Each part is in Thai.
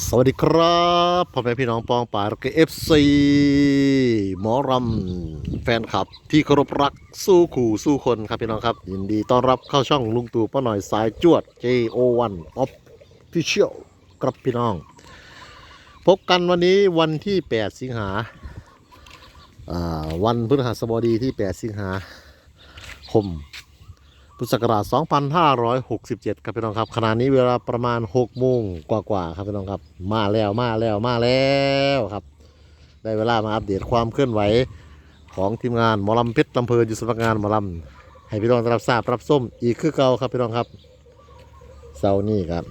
สวัสดีครับพ่อแม่พี่น้องปองป่ารักเอฟซีหมอรำแฟนคลับ ที่เคารพรักสู้ขู่สู้คนครับพี่น้องครับ ยินดีต้อนรับเข้าช่องลุงตู่ป้าหน่อยสายจวด JO1 Official ครับพี่น้อง พบกันวันนี้วันที่ 8 สิงหาอ่าวันพฤหัสบดีที่ 8 สิงหาคม พุทธศักราช 2567 ครับพี่น้องครับขณะนี้เวลาประมาณ6โมงกว่าๆครับพี่น้องครับ มาแล้วมาแล้วมาแล้วครับ ได้เวลามาอัปเดตความเคลื่อนไหวของทีมงานหมอลำเพชรลำเพลินอยู่สำนักงานหมอลำให้พี่น้องรับทราบรับส้มอีกคือเก่าครับพี่น้องครับเสาร์นี้ครับ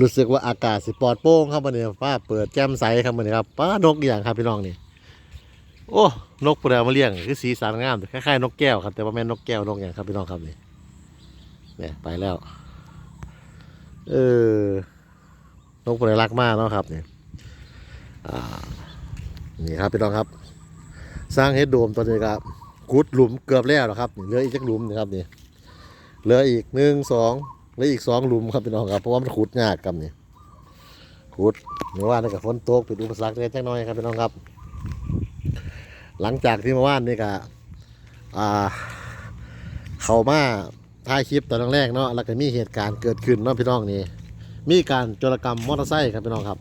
รู้สึกว่าอากาศสิปลอดโปร่งครับวันนี้ฟ้าเปิดแจ่มใสครับวันนี้ครับป้านกอย่างครับพี่น้องนี่โอ้นกปูดามาเลี้ยงคือสีสันงามคล้ายๆนกแก้วครับแต่ว่าแม่นนกแก้วนกอย่างครับพี่น้องครับนี่ เนี่ยไปแล้ว เออนกปลรักมากเนาะครับเนี่ยอ่านี่ครับพี่น้องครับ สร้างเฮดโดมตอนนี้ครับกุดหลุมเกือบแล้วนะครับเหลืออีกจักหลุมนะครับนี่เหลืออีกหนึ่งสองเหลืออีกสองหลุมครับพี่น้องครับเพราะว่ามันขุดยากครับนี่ขุดเมื่อวานนี่กับฝนตกเป็นอุปสรรคเล็กน้อยครับพี่น้องครับ หลังจากที่เมื่อวานนี่ก็อ่าเข้ามา ถ่ายคลิปตอนแรกเนาะแล้วก็มีเหตุการณ์เกิดขึ้นเนาะพี่น้องนี่มีการโจรกรรมมอเตอร์ไซค์ครับพี่น้องครับ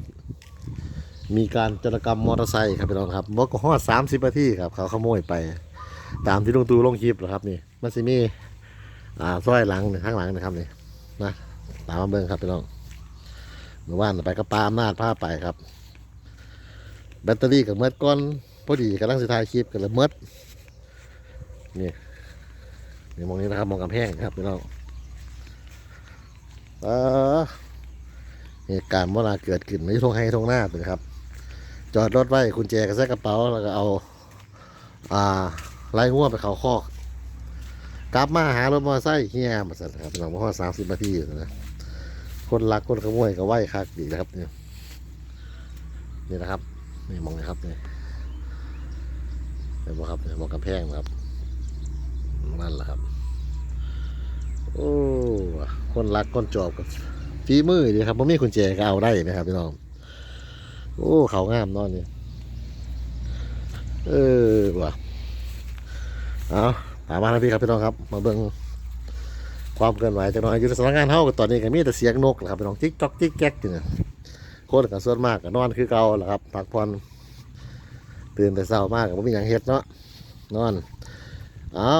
มีการโจรกรรมมอเตอร์ไซค์ครับพี่น้องครับบอกก็ฮอดสามสิบนาทีครับเขาขโมยไป ตามที่ลุงตูลงคลิปเหรอครับนี่มันสิมีอ่าซอยหลังนี่ข้างหลังนะครับนี่นะตามมาเบิ่งครับพี่น้องเมื่อวานไปก็ปาอำนาจพาไปครับ แบตเตอรี่กับเมื่อก้อนพอดีกำลังสิถ่ายคลิปกันเลยเมื่อนี่ นี่มองนี้นะครับมองกำแพงครับพี่น้องเออเหตุการณ์เมื่อวาเกิดขึ้นในทงให้ทงหน้าเลยครับ จอดรถไว้คุณแจกระแทกกระเป๋าแล้วก็เอา อ่าไล่ง่วไปเขาคอกกลับมาหารถมอเตอร์ไซค์เฮียมาสั่นครับพี่น้องเพราะว่าสามสิบนาทีนะคนรักคนขโมยก็ไหวคักดีนะครับเนี่ยนี่นะครับนี่มองนะครับนี่เห็นไหมครับเนี่ยมองกำแพงนะครับ นั่นแหละครับ โอ้คนรักคนจอบกับฝีมือดีครับผมมีคุณแจก็เอาได้นะครับพี่น้อง โอ้เขางามนอนนี่เออว่ะเอาตามมาแล้วพี่ครับพี่น้องครับ มาเบิ่งความเคลื่อนไหวจากน้อยอยู่ในสำนักงานเฮาก็ตอนนี้ก็มีแต่เสียงนกแหละครับพี่น้องจิ๊กจ๊อกจิ๊กแก๊กอยู่เนี่ยคนก็ส่วนมากก็นอนคือเก่าแหละครับพักผ่อนตื่นแต่เช้ามากก็บ่มีหยังเฮ็ดเนาะนอน เอา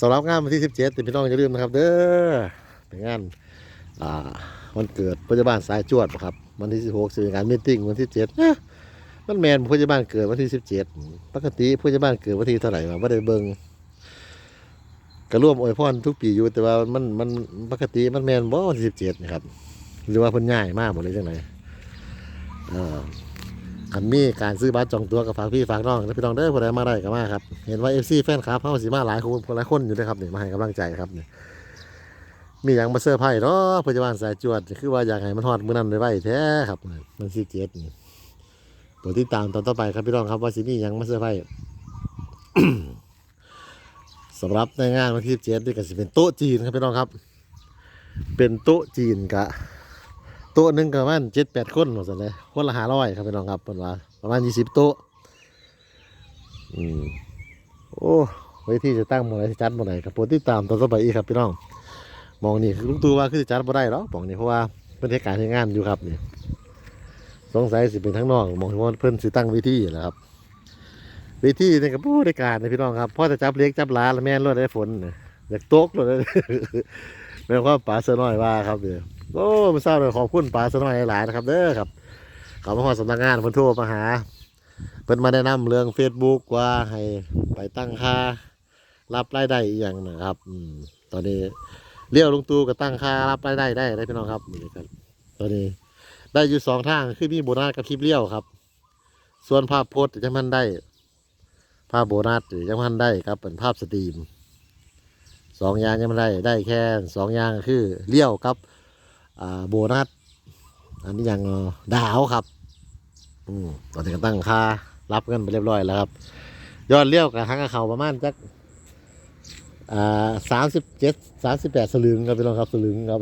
สำหรับงานวันที่ 17พี่น้องอย่าลืมนะครับ เด้อเป็นงานอ่าวันเกิดพยาบาลสายจวดครับ วันที่ 16จะเป็นงานมีตติ้งวันที่7นะมันแมนพยาบาลเกิดวันที่ 17 ปกติพยาบาลเกิดวันที่เท่าไหร่วะไม่ได้เบิ่งก็ร่วมอวยพรทุกปีอยู่แต่ว่ามันมันปกติมันแมนบ่วันที่ 17นะครับหรือว่าเพิ่นย้ายมากหมดเลยจังไดเอ่า คันมีการซื้อบัตรจองตัวกับฝากพี่ฝากน้องแล้วพี่น้องเด้อผู้ใดมาได้ก็มาครับ เห็นว่าเอฟซีแฟนคลับเขาสิมาหลายคนหลายคนอยู่ด้วยครับนี่มาให้กำลังใจครับนี่มีอย่างมาเซอร์ไพรส์เนาะพยาบาลสายจวด คือว่าอยากให้มันฮอดมื้อนั้นไว้แท้ครับ มันสิเจ็ดนี่ตัวที่ตามตอนต่อไปครับพี่น้องครับว่าสิมีหยังมาเซอร์ไพรส์สำหรับในงานวันที่เจ็ดนี่ก็สิเป็นโต๊ะจีนครับพี่น้องครับ เป็นโต๊ะจีนกะ โต๊ะหนึ่งก็ประมาณเจ็ดแปดคนหมดเลยคนละห้าร้อยครับพี่น้องครับเป็นว่าประมาณยี่สิบโต๊ะอืมโอ้เวทีจะตั้งหมดไหนจัดหมดไหนครับโปรดติดตามตอนต่อไปอีกครับพี่น้องมองนี่คือลุงตู่ว่าคือจัดบ่ได้หรอกมองนี่เพราะว่าเป็นเหตุการณ์ที่งานอยู่ครับนี่สงสัยสิเป็นทั้งนอกมองว่าเพิ่อนสิตั้งเวทีแหละครับเวทีนี่ก็ผู้ในการนะพี่น้องครับพ่อจะจับเล็กจับหลาแล้วแม่นรถได้ฝนน่ะอยากตกเลย แม่ความป๋าเสน้อยว่าครับเดี๋ยวโอ้มาทราบเลยขอบคุณป๋าสมัยหลายนะครับเด้อครับเขามาขอสำนักงานเพิ่นโทรมาหาเพิ่นมาแนะนำเรื่อง Facebook ว่าให้ไปตั้งค่ารับรายได้อีกอย่างนะครับอืมตอนนี้เลี้ยวลุงตูก็ตั้งค่ารับรายได้ได้ได้พี่น้องครับนี่ครับตอนนี้ได้อยู่สองทางคือมีโบนัสกับคลิปเลี้ยวครับ ส่วนภาพโพสต์จะมันได้ ภาพโบนัสหรือยังมันได้ครับเป็นภาพสตรีม สองอย่างยังไมันได้ได้แค่สองอย่างคือเลี้ยวครับโบนัสอันนี้ยังดาวครับอืมตอนนี้ก็ตั้งค่ารับเงินไปเรียบร้อยแล้วครับ ยอดเลี้ยวกับทั้งกับเขาประมาณจักสามสิบเจ็ดสามสิบแปดสลึงครับพี่น้องครับสลึงครับ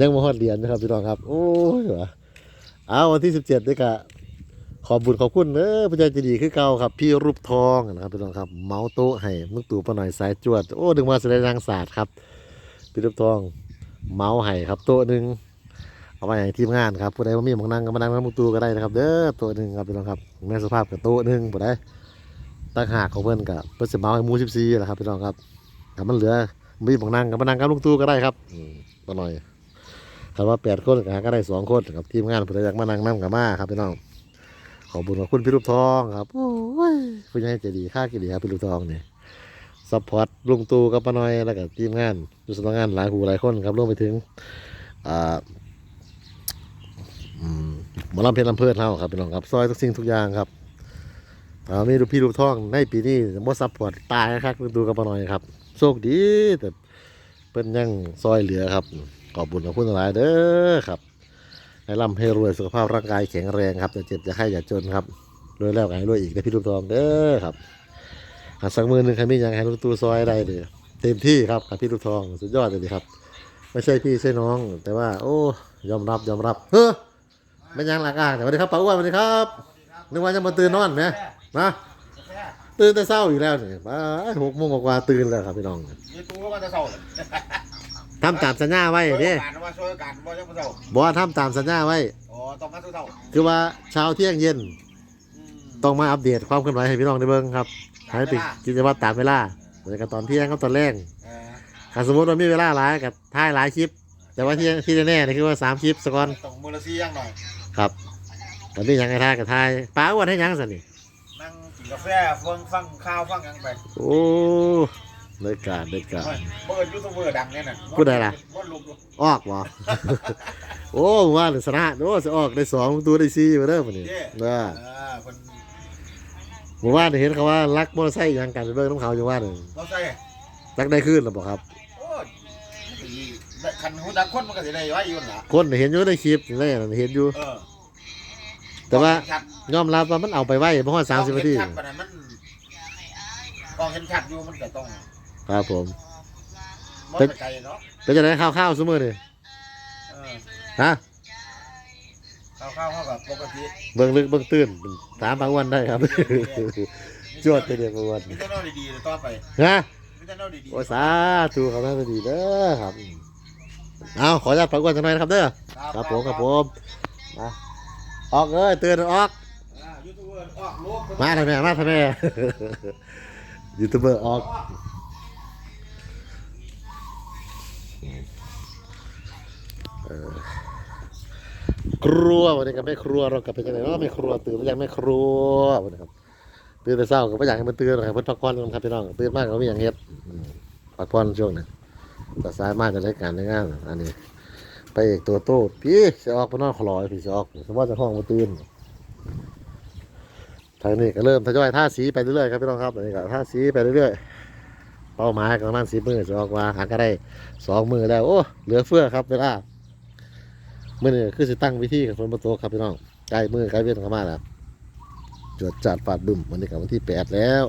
ยังมาฮอดเหรียญนะครับพี่น้องครับ โอ้ยวะเอาวันที่สิบเจ็ดนี่กะ ขอบบุญขอบคุณเออพระเจ้าจะดีคือเก่าครับ พี่รูปทองนะครับพี่น้องครับ เมาโต๊ะให้มึงตู่ปะหน่อยสายจวด โอ้ดึงมาแสดงทางศาสตร์ครับ พี่รูปทอง เมาให้ครับโต๊ะหนึ่งเอาไปให้ทีมงานครับผู้ใดว่ามีหมองนั่งก็มานั่งนั่งมึงตู่ก็ได้นะครับเด้อโต๊ะหนึ่งครับพี่น้องครับแม่สภาพกับโต๊ะหนึ่งผู้ใดตั้งหากของเพื่อนกับเพื่อนเมาให้มูสิบสี่แหละครับพี่น้องครับถ้ามันเหลือมีบางนั่งกับมานั่งกับลุงตู่ก็ได้ครับอืมมาหน่อยคำว่าแปดคนก็หาก็ได้สองคนครับทีมงานเพื่ออยากมานั่งนั่งกับมาครับพี่น้อง ขอบคุญขอบคุณพี่ลูกทองครับโอ้ยผู้ใหญ่ใจดีค่ากี่ดีครับพี่ลูกทองเนี่ยซัพพอร์ตลุงตู่กับป้าน้อยแล้วก็ทีมงานอยู่สำนักงานหลายหูหลายคนครับรวมไปถึงอ่าอืมหมอลำเพชรลำเพลินเท่าครับพี่น้องครับซอยทุกสิ่งทุกอย่างครับถ้ามีลูกพี่ลูกทองในปีนี้บ่ซัพพอร์ตตายนะครับลุงตู่กับป้าน้อยครับโชคดีแต่เพิ่นยังซอยเหลือครับขอบคุญขอบคุณหลายเด้อครับ ให้ร่ำให้รวยสุขภาพร่างกายแข็งแรงครับจะเจ็บจะไข้อย่าจนครับรวยแล้วก็ให้รวยอีกได้พี่ลูกทองเด้อครับหาสักมือหนึ่งใครมีอย่างให้ลูกตู้ซอยได้เลยเต็มที่ครับกับพี่ลูกทองสุดยอดเลยครับ ไม่ใช่พี่ใช่น้อง แต่ว่า โอ้ยอมรับยอมรับเฮ้อไม่ยังหลักอ่างแต่สวัสดีครับป้าอ้วนสวัสดีครับนึกว่าจะมาตื่นนอนไหมนะตื่นแต่เช้าอยู่แล้วเนี่ป้าหกโมงกว่าตื่นแล้วครับพี่น้องมีตู้ก็จะเศร้า ทำตามสัญญาไว้เด้การว่าช่วยการว่าจะเศร้าบอกว่าทำตามสัญญาไว้ อ๋อต้องมาเศร้าคือว่าเช้าเที่ยงเย็น อืมต้องมาอัปเดตความเคลื่อนไหวให้พี่น้องได้เบิ่งครับให้ไปกิจวัตรตามเวลาเหมือนกับตอนเที่ยงกับตอนแรกเออถ้าสมมติว่ามีเวลาหลายกับถ่ายหลายคลิป แต่ว่าที่ที่แน่ๆนี่คือว่าสามคลิปสกอนต้องมือละซีอย่างหน่อย ครับตอนนี้ยังไงถ่ายกับถ่ายป้าอ้วนให้ยังสันนี่นั่งกินกาแฟฟังฟังข้าวฟังหยังไปโอ้ ได้การได้การเบิร์ดยูทูบเบอร์ดังเนี่ยน่ะพูดได้ล่ะบอลลุมออกบ่ โอ้ว่าหรือสนะโอ้จะออกได้สองตัวได้สี่มาเด้อมันนี่เย่นะเออคนผมว่าเห็นเขาว่ารักมอเตอร์ไซค์ยังกันไปเบิ่งน้ำเขาอยู่ว่าหนึ่งเราใส่รักได้ขึ้นหรือเปล่าครับ โอ้ยคันหูดังคนมันก็สิได้ไว้อยู่น่ะคนเห็นอยู่ในคลิปนี่แหละเห็นอยู่ เออแต่ว่า ชัดยอมรับว่ามันเอาไปไว้เพราะว่าสามสิบนาที กล้องเห็ชัดปานนั้นมันกล้องเห็นชัดอยู่มันก็ต้อง ครับผม มองเป็นไปไกลเนาะเป็นจะได้ข้าวข้าวๆซุมื้อนี่เออฮะข้าวข้าวเข้ากับปกติเบิ่งลึกเบิ่งตื้นถามบางวันได้ครับ จวดจะเดียวบางวันมีแต่แนวดีๆเลยต่อไปฮะมีแต่แนวดีๆโอ้สาธุครับน่าจะดีเด้อครับเอาขออนุญาตพักวันจังหน่อยนะครับเด้อครับผมครับผมมาออกเลยเตือนออกอ่ายูทูบเบอร์ออกโลกมาทำไมมาทำไม ยูทูบเบอร์ออก ครัววันนี้ก็ไม่ครัวเรากลับไปจังไหนเนาะไม่ครัวตื่นแล้วยังไม่ครัววันนี้ครับตื่นแต่เช้าก็ไม่อยากให้มันตื่นหรอกครับเพิ่นพักผ่อนกันครับพี่น้องตื่นมากก็ไม่อยากเฮ็ดพักผ่อนช่วงนึงแต่สายมากจะได้การได้งานอันนี้ ไปเอกตัวโตพี่จะออกไปนอนขลอยพี่จะออกสมมติจะห้องมาตื่นทางนี้ก็เริ่มทยอยท่าสีไปเรื่อยๆครับพี่น้องครับอันนี้ก็ท่าสีไปเรื่อยๆเป้าหมายประมาณสิบมือจะออกมาหาก็ได้สองมือแล้วโอ้เหลือเฟือครับเวลา มื่อนี้คือสิตั้งวิธีกับฝนประตกครับพี่น้องใกล้มือใกล้เวียนเข้ามาแล้วจดจัดฟาดดุมวันนี้กับวันที่แปดแล้ว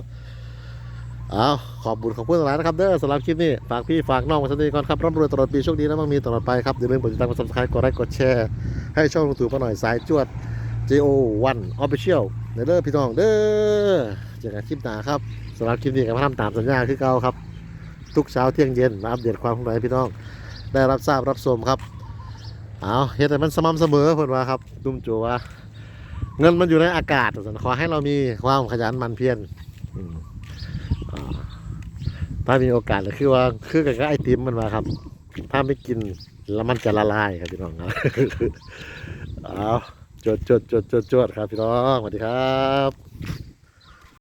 เอาขอบบุญขอบคุณหลายนะครับเด้อสำหรับคลิปนี้ฝากพี่ฝากน้องมาสักทีก่อนครับร่ำรวยตลอดปีโชคดีนะมั่งมีตลอดไปครับอย่าลืมกดติดตามกด subscribe กดไลค์กดแชร์ให้ช่องลุงตู่ป้าหน่อยสายจวด JO1 Official เด้อพี่น้องเด้อเจอกันคลิปหน้าครับสำหรับคลิปนี้ก็มาทำตามสัญญาคือเก่าครับ ทุกเช้าเที่ยงเย็นมาอัปเดตความเคลื่อนไหวให้พี่น้อง ได้รับทราบรับชมครับ เอาเฮ็ดให้มันสม่ำเสมอเพิ่นว่าครับดุมโจว่า เงินมันอยู่ในอากาศสันขอให้เรามีความขยันมันเพียรถ้ามีโอกาสก็คือว่าคือกับไอติมมันว่าครับ ถ้าไม่กินแล้วมันจะละลายครับพี่น้องครับเอาจดจดจดจดจดครับพี่น้องสวัสดีครับ